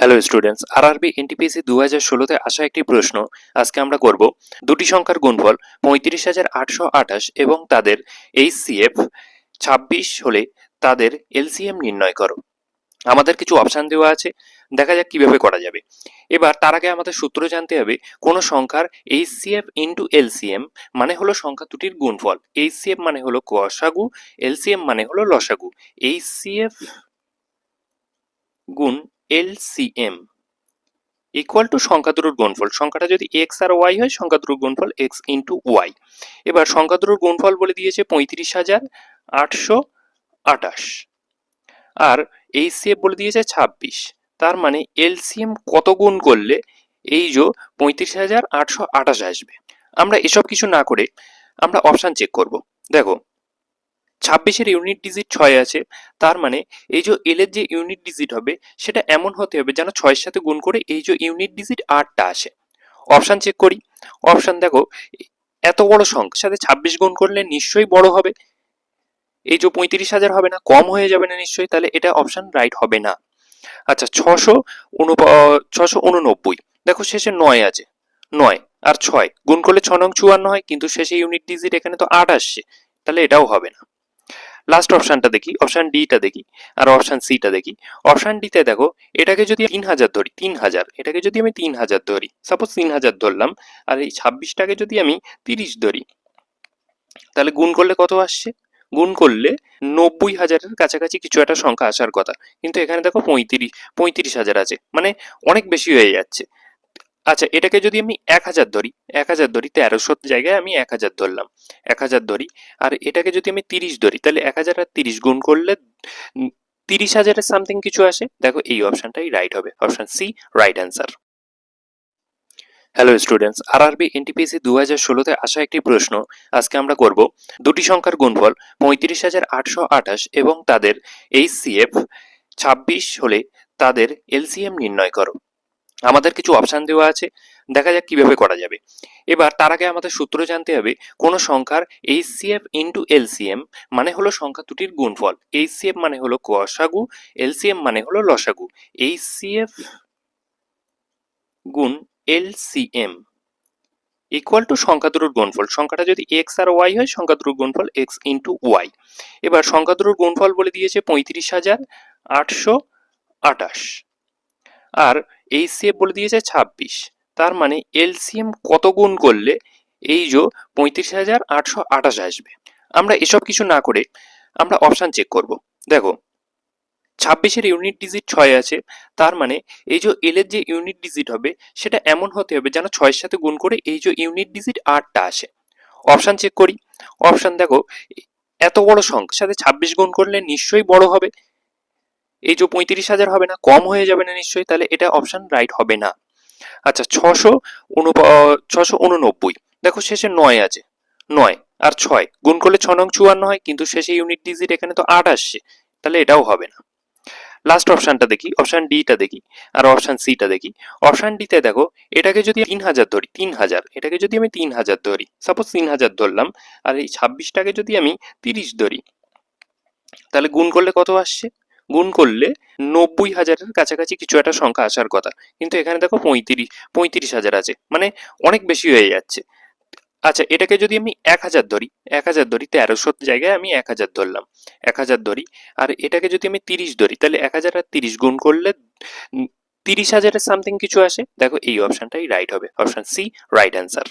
Hello students RRB NTPC দু হাজার ষোলোতে আসা একটি প্রশ্ন। আজকে আমরা করব দুটি সংখ্যার গুণফল পঁয়ত্রিশ হাজার আটশো আঠাশ এবং তাদের এইচসিএফ ছাব্বিশ হলে তাদের এলসিএম নির্ণয় করো। আমাদের কিছু অপশান দেওয়া আছে। দেখা যাক কীভাবে করা যাবে। এবার তার আগে আমাদের সূত্র জানতে হবে, কোনো সংখ্যার এইচসিএফ ইন্টু এলসিএম মানে হলো সংখ্যা দুটির গুণফল। এইচসিএফ মানে হলো কষাগু এলসিএম মানে হলো লসাগু। এইচসিএফ গুণ এলসিএম ইকুয়াল টু সংখ্যা দুটোর গুণফল। সংখ্যাটা যদি এক্স আর ওয়াই হয় সংখ্যা দুটোর গুণফল এক্স ইন্টু ওয়াই এবার সংখ্যা দুটোর গুণফল বলে দিয়েছে পঁয়ত্রিশ হাজার আটশো আটাশ আর এইচসিএফ বলে দিয়েছে ছাব্বিশ। তার মানে এলসিএম কত গুণ করলে এই যে পঁয়ত্রিশ হাজার আটশো আটাশ আসবে? আমরা এসব কিছু না করে আমরা অপশান চেক করব। দেখো ছাব্বিশের ইউনিট ডিজিট ছয় আছে। তার মানে এই যে এল এর যে ইউনিট ডিজিট হবে, সেটা এমন হতে হবে যেন ছয়ের সাথে গুণ করে এই যে ইউনিট ডিজিট আটটা আসে। অপশান চেক করি। অপশান দেখো, এত বড় সংখ্যার সাথে ছাব্বিশ গুণ করলে নিশ্চয়ই বড় হবে। এই যে পঁয়ত্রিশ হাজার হবে না, কম হয়ে যাবে না নিশ্চয়ই, তাহলে এটা অপশান রাইট হবে না। আচ্ছা ছশো ছশো উননব্বই। দেখো শেষে নয় আছে। নয় আর ছয়। গুণ করলে ছ নং চুয়ান্ন হয়, কিন্তু শেষে ইউনিট ডিজিট এখানে তো আট আসছে। তাহলে এটাও হবে না। লাস্ট অপশনটা দেখি অপশন ডিটা দেখি, আর অপশন সিটা দেখি। অপশন ডিতে দেখো, এটাকে যদি তিন হাজার ধরি তিন হাজার এটাকে যদি আমি তিন হাজার ধরি সাপোজ তিন হাজার ধরলাম, আর এই ছাব্বিশটাকে যদি আমি তিরিশ ধরি, তাহলে গুণ করলে কত আসছে? গুণ করলে নব্বই হাজারের কাছাকাছি কিছু একটা সংখ্যা আসার কথা। কিন্তু এখানে দেখো পঁয়ত্রিশ পঁয়ত্রিশ হাজার আছে মানে অনেক বেশি হয়ে যাচ্ছে। আচ্ছা এটাকে যদি আমি এক হাজার ধরি, এক হাজার ধরি তেরোশোর জায়গায় আমি এক হাজার ধরলাম, এক হাজার ধরি। আর এটাকে যদি আমি তিরিশ ধরি, তাহলে এক হাজার আর তিরিশ গুণ করলে তিরিশ হাজারের সামথিং কিছু আসে। দেখো, এই অপশনটাই রাইট হবে। Option C right answer hello students RRB NTPC দু হাজার ষোলোতে আসা একটি প্রশ্ন। আজকে আমরা করব দুটি সংখ্যার গুণফল পঁয়ত্রিশ হাজার আটশো আঠাশ এবং তাদের এইচসিএফ ছাব্বিশ হলে তাদের এলসিএম নির্ণয় করো। আমাদের কিছু অপশান দেওয়া আছে। দেখা যাক কীভাবে করা যাবে। এবার তার আগে আমাদের সূত্র জানতে হবে, কোনো সংখ্যার এইচসিএফ ইন্টু এলসিএম মানে হলো সংখ্যা দুটির গুণফল। এইচসিএফ মানে হলো কষাগু এলসিএম মানে হলো লসাগু। এইচসিএফ গুণ এলসিএম ইকুয়াল টু সংখ্যা দুটোর গুণফল। সংখ্যাটা যদি এক্স আর ওয়াই হয়, সংখ্যা দুটোর গুণফল এক্স ইন্টু ওয়াই এবার সংখ্যা দুটোর গুণফল বলে দিয়েছে পঁয়ত্রিশ হাজার আটশো আটাশ আর এইচসিএফ বলে দিয়েছে ছাব্বিশ। তার মানে এলসিএম কত গুণ করলে এই যে পঁয়ত্রিশ হাজার আটশো আঠাশ আসবে? আমরা এসব কিছু না করে আমরা অপশান চেক করব। দেখো, ছাব্বিশের ইউনিট ডিজিট ছয় আছে, তার মানে এই যে এল এর যে ইউনিট ডিজিট হবে, সেটা এমন হতে হবে যেন ছয়ের সাথে গুণ করে এই যে ইউনিট ডিজিট আটটা আসে। অপশান চেক করি। অপশান দেখো, এত বড় সংখ্যার সাথে ছাব্বিশ গুণ করলে নিশ্চয়ই বড় হবে। এই যে পঁয়ত্রিশ হাজার হবে না, কম হয়ে যাবে না নিশ্চয়ই, তাহলে এটা অপশন রাইট হবে না। আচ্ছা ছশো উনপ ছশো উননব্বই। দেখো শেষে নয় আছে, নয় আর ছয়। গুণ করলে ছ নং চুয়ান্ন হয়, কিন্তু শেষে ইউনিট ডিজিট এখানে তো আট আসছে, তাহলে এটাও হবে না। লাস্ট অপশানটা দেখি অপশন ডিটা দেখি, আর অপশন সিটা দেখি। অপশন ডিতে দেখো, এটাকে যদি তিন হাজার ধরি, তিন হাজার, এটাকে যদি আমি তিন হাজার ধরি সাপোজ তিন হাজার ধরলাম, আর এই ছাব্বিশটাকে যদি আমি তিরিশ ধরি, তাহলে গুণ করলে কত আসছে? গুণ করলে নব্বই হাজারের কাছাকাছি কিছু একটা সংখ্যা আসার কথা। কিন্তু এখানে দেখো পঁয়ত্রিশ পঁয়ত্রিশ হাজার আছে। মানে অনেক বেশি হয়ে যাচ্ছে। আচ্ছা এটাকে যদি আমি এক হাজার ধরি, এক হাজার ধরি তেরোশোর জায়গায় আমি এক হাজার ধরলাম। এক হাজার ধরি, আর এটাকে যদি আমি তিরিশ ধরি, তাহলে এক হাজার আর তিরিশ গুণ করলে তিরিশ হাজারের সামথিং কিছু আসে। দেখো এই অপশনটাই রাইট হবে। Option C right answer